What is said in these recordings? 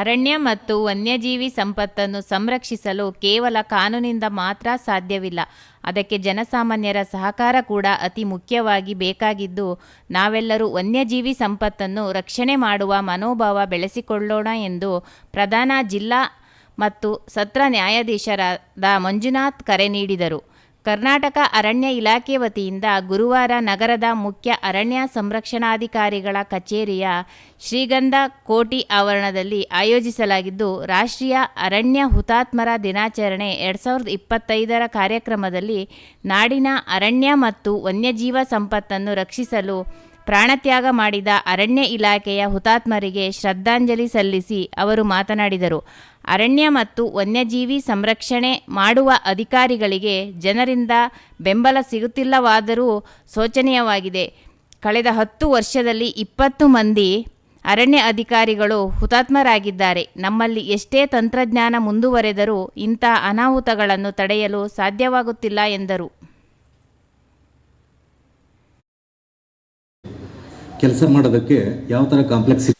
ಅರಣ್ಯ ಮತ್ತು ವನ್ಯಜೀವಿ ಸಂಪತ್ತನ್ನು ಸಂರಕ್ಷಿಸಲು ಕೇವಲ ಕಾನೂನಿಂದ ಮಾತ್ರ ಸಾಧ್ಯವಿಲ್ಲ. ಅದಕ್ಕೆ ಜನಸಾಮಾನ್ಯರ ಸಹಕಾರ ಕೂಡ ಅತಿ ಮುಖ್ಯವಾಗಿ ಬೇಕಾಗಿದ್ದು, ನಾವೆಲ್ಲರೂ ವನ್ಯಜೀವಿ ಸಂಪತ್ತನ್ನು ರಕ್ಷಣೆ ಮಾಡುವ ಮನೋಭಾವ ಬೆಳೆಸಿಕೊಳ್ಳೋಣ ಎಂದು ಪ್ರಧಾನ ಜಿಲ್ಲಾ ಮತ್ತು ಸತ್ರ ನ್ಯಾಯಾಧೀಶರಾದ ಮಂಜುನಾಥ್ ಕರೆ ನೀಡಿದರು. ಕರ್ನಾಟಕ ಅರಣ್ಯ ಇಲಾಖೆ ವತಿಯಿಂದ ಗುರುವಾರ ನಗರದ ಮುಖ್ಯ ಅರಣ್ಯ ಸಂರಕ್ಷಣಾಧಿಕಾರಿಗಳ ಕಚೇರಿಯ ಶ್ರೀಗಂಧ ಕೋಟಿ ಆವರಣದಲ್ಲಿ ಆಯೋಜಿಸಲಾಗಿದ್ದು, ರಾಷ್ಟ್ರೀಯ ಅರಣ್ಯ ಹುತಾತ್ಮರ ದಿನಾಚರಣೆ ಎರಡ್ ಸಾವಿರದ ಇಪ್ಪತ್ತೈದರ ಕಾರ್ಯಕ್ರಮದಲ್ಲಿ ನಾಡಿನ ಅರಣ್ಯ ಮತ್ತು ವನ್ಯಜೀವ ಸಂಪತ್ತನ್ನು ರಕ್ಷಿಸಲು ಪ್ರಾಣತ್ಯಾಗ ಮಾಡಿದ ಅರಣ್ಯ ಇಲಾಖೆಯ ಹುತಾತ್ಮರಿಗೆ ಶ್ರದ್ಧಾಂಜಲಿ ಸಲ್ಲಿಸಿ ಅವರು ಮಾತನಾಡಿದರು. ಅರಣ್ಯ ಮತ್ತು ವನ್ಯಜೀವಿ ಸಂರಕ್ಷಣೆ ಮಾಡುವ ಅಧಿಕಾರಿಗಳಿಗೆ ಜನರಿಂದ ಬೆಂಬಲ ಸಿಗುತ್ತಿಲ್ಲವಾದರೂ ಶೋಚನೀಯವಾಗಿದೆ. ಕಳೆದ ಹತ್ತು ವರ್ಷದಲ್ಲಿ ಇಪ್ಪತ್ತು ಮಂದಿ ಅರಣ್ಯ ಅಧಿಕಾರಿಗಳು ಹುತಾತ್ಮರಾಗಿದ್ದಾರೆ. ನಮ್ಮಲ್ಲಿ ಎಷ್ಟೇ ತಂತ್ರಜ್ಞಾನ ಮುಂದುವರೆದರೂ ಇಂಥ ಅನಾಹುತಗಳನ್ನು ತಡೆಯಲು ಸಾಧ್ಯವಾಗುತ್ತಿಲ್ಲ ಎಂದರು. ಕೆಲಸ ಮಾಡೋದಕ್ಕೆ ಯಾವ ಥರ ಕಾಂಪ್ಲೆಕ್ಸ್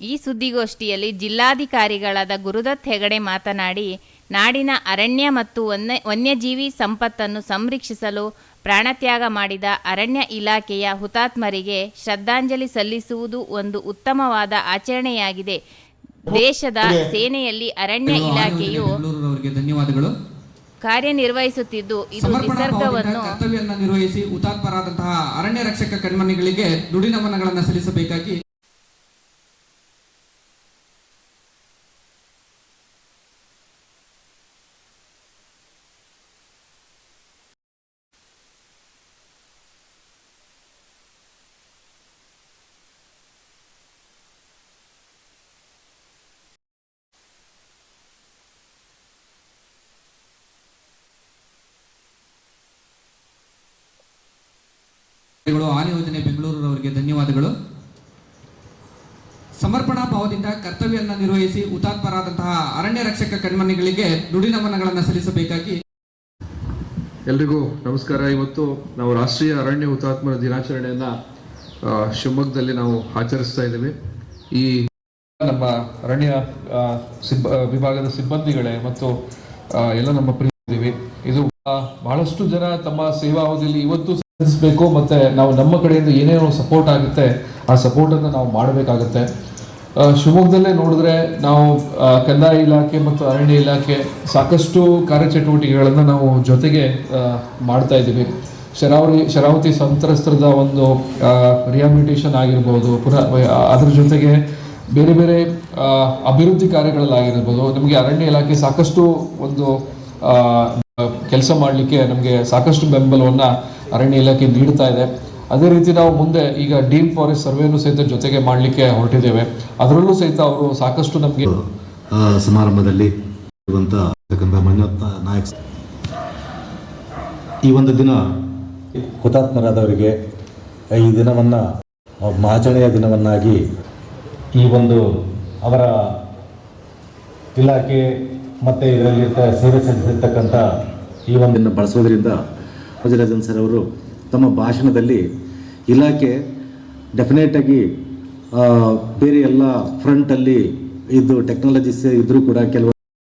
ಈ ಸುದ್ದಿಗೋಷ್ಠಿಯಲ್ಲಿ ಜಿಲ್ಲಾಧಿಕಾರಿಗಳಾದ ಗುರುದತ್ ಹೆಗಡೆ ಮಾತನಾಡಿ ನಾಡಿನ ಅರಣ್ಯ ಮತ್ತು ವನ್ಯ ವನ್ಯಜೀವಿ ಸಂಪತ್ತನ್ನು ಸಂರಕ್ಷಿಸಲು ಪ್ರಾಣತ್ಯಾಗ ಮಾಡಿದ ಅರಣ್ಯ ಇಲಾಖೆಯ ಹುತಾತ್ಮರಿಗೆ ಶ್ರದ್ಧಾಂಜಲಿ ಸಲ್ಲಿಸುವುದು ಒಂದು ಉತ್ತಮವಾದ ಆಚರಣೆಯಾಗಿದೆ. ದೇಶದ ಸೇನೆಯಲ್ಲಿ ಅರಣ್ಯ ಇಲಾಖೆಯು ಬೆಂಗಳೂರವರಿಗೆ ಧನ್ಯವಾದಗಳು. ಕಾರ್ಯನಿರ್ವಹಿಸುತ್ತಿದ್ದು ಇದು ನಿಸರ್ಗವನ್ನು ಕರ್ತವ್ಯವನ್ನು ನಿರ್ವಹಿಸಿ ಹುತಾತ್ಮರಾದಂತಹ ಅರಣ್ಯ ರಕ್ಷಕ ಕಣ್ಮಣಿಗಳಿಗೆ ದುಡಿನಮನಗಳನ್ನು ಸಲ್ಲಿಸಬೇಕಾಗಿ ಆನೆ ಯೋಜನೆ ಬೆಂಗಳೂರವರಿಗೆ ಧನ್ಯವಾದಗಳು. ಸಮರ್ಪಣಾ ಭಾವದಿಂದ ಕರ್ತವ್ಯವನ್ನು ನಿರ್ವಹಿಸಿ ಹುತಾತ್ಮರಾದಂತಹ ಅರಣ್ಯ ರಕ್ಷಕ ಕಣ್ಮಣಿಗಳಿಗೆ ನುಡಿ ನಮನಗಳನ್ನು ಸಲ್ಲಿಸಬೇಕಾಗಿ. ಎಲ್ರಿಗೂ ನಮಸ್ಕಾರ. ಇವತ್ತು ನಾವು ರಾಷ್ಟ್ರೀಯ ಅರಣ್ಯ ಹುತಾತ್ಮರ ದಿನಾಚರಣೆಯನ್ನ ಶಿವಮೊಗ್ಗದಲ್ಲಿ ನಾವು ಆಚರಿಸ್ತಾ ಇದ್ದೇವೆ. ಈ ನಮ್ಮ ಅರಣ್ಯ ಸಿಬ್ಬ ವಿಭಾಗದ ಸಿಬ್ಬಂದಿಗಳೇ ಮತ್ತು ಎಲ್ಲ ನಮ್ಮ ಪ್ರೀತಿದ್ದೀವಿ ಇದು ಬಹಳಷ್ಟು ಜನ ತಮ್ಮ ಸೇವಾ ಅವಧಿಯಲ್ಲಿ ಇವತ್ತು ಸಲ್ಲಿಸಬೇಕು ಮತ್ತೆ ನಾವು ನಮ್ಮ ಕಡೆಯಿಂದ ಏನೇನೋ ಸಪೋರ್ಟ್ ಆಗುತ್ತೆ, ಆ ಸಪೋರ್ಟ್ ಅನ್ನು ನಾವು ಮಾಡಬೇಕಾಗುತ್ತೆ. ಶಿವಮೊಗ್ಗದಲ್ಲೇ ನೋಡಿದ್ರೆ ನಾವು ಕಂದಾಯ ಇಲಾಖೆ ಮತ್ತು ಅರಣ್ಯ ಇಲಾಖೆ ಸಾಕಷ್ಟು ಕಾರ್ಯಚಟುವಟಿಕೆಗಳನ್ನು ನಾವು ಜೊತೆಗೆ ಮಾಡ್ತಾ ಇದ್ದೀವಿ. ಶರಾವತಿ ಶರಾವತಿ ಸಂತ್ರಸ್ತರದ ಒಂದು ರಿಹಾಬಿಲಿಟೇಷನ್ ಆಗಿರ್ಬೋದು, ಪುನಃ ಅದ್ರ ಜೊತೆಗೆ ಬೇರೆ ಬೇರೆ ಅಭಿವೃದ್ಧಿ ಕಾರ್ಯಗಳಲ್ಲಾಗಿರ್ಬೋದು. ನಮಗೆ ಅರಣ್ಯ ಇಲಾಖೆ ಸಾಕಷ್ಟು ಒಂದು ಕೆಲಸ ಮಾಡಲಿಕ್ಕೆ ನಮಗೆ ಸಾಕಷ್ಟು ಬೆಂಬಲವನ್ನು ಅರಣ್ಯ ಇಲಾಖೆ ನೀಡ್ತಾ ಇದೆ. ಅದೇ ರೀತಿ ನಾವು ಮುಂದೆ ಈಗ ಡೀಮ್ ಫಾರೆಸ್ಟ್ ಸರ್ವೇನೂ ಸಹಿತ ಜೊತೆಗೆ ಮಾಡಲಿಕ್ಕೆ ಹೊರಟಿದ್ದೇವೆ. ಅದರಲ್ಲೂ ಸಹಿತ ಅವರು ಸಾಕಷ್ಟು ನಮಗೆ ಸಮಾರಂಭದಲ್ಲಿ ಮಂಜುನಾಥ ನಾಯಕ್ ಈ ಒಂದು ದಿನ ಹುತಾತ್ಮರಾದವರಿಗೆ ಈ ದಿನವನ್ನು ಆಚರಣೆಯ ದಿನವನ್ನಾಗಿ ಈ ಒಂದು ಅವರ ಇಲಾಖೆ ಮತ್ತು ಇದರಲ್ಲಿ ಸೇವೆ ಸಲ್ಲಿಸಿರ್ತಕ್ಕಂಥ ಈ ಒಂದನ್ನು ಬಳಸೋದ್ರಿಂದ ರಾಜರಾಜನ್ ಸರ್ ಅವರು ತಮ್ಮ ಭಾಷಣದಲ್ಲಿ ಇಲಾಖೆ ಡೆಫಿನೆಟಾಗಿ ಬೇರೆ ಎಲ್ಲ ಫ್ರಂಟಲ್ಲಿ ಇದು ಟೆಕ್ನಾಲಜೀಸ್ ಇದ್ದರೂ ಕೂಡ ಕೆಲವೊಂದು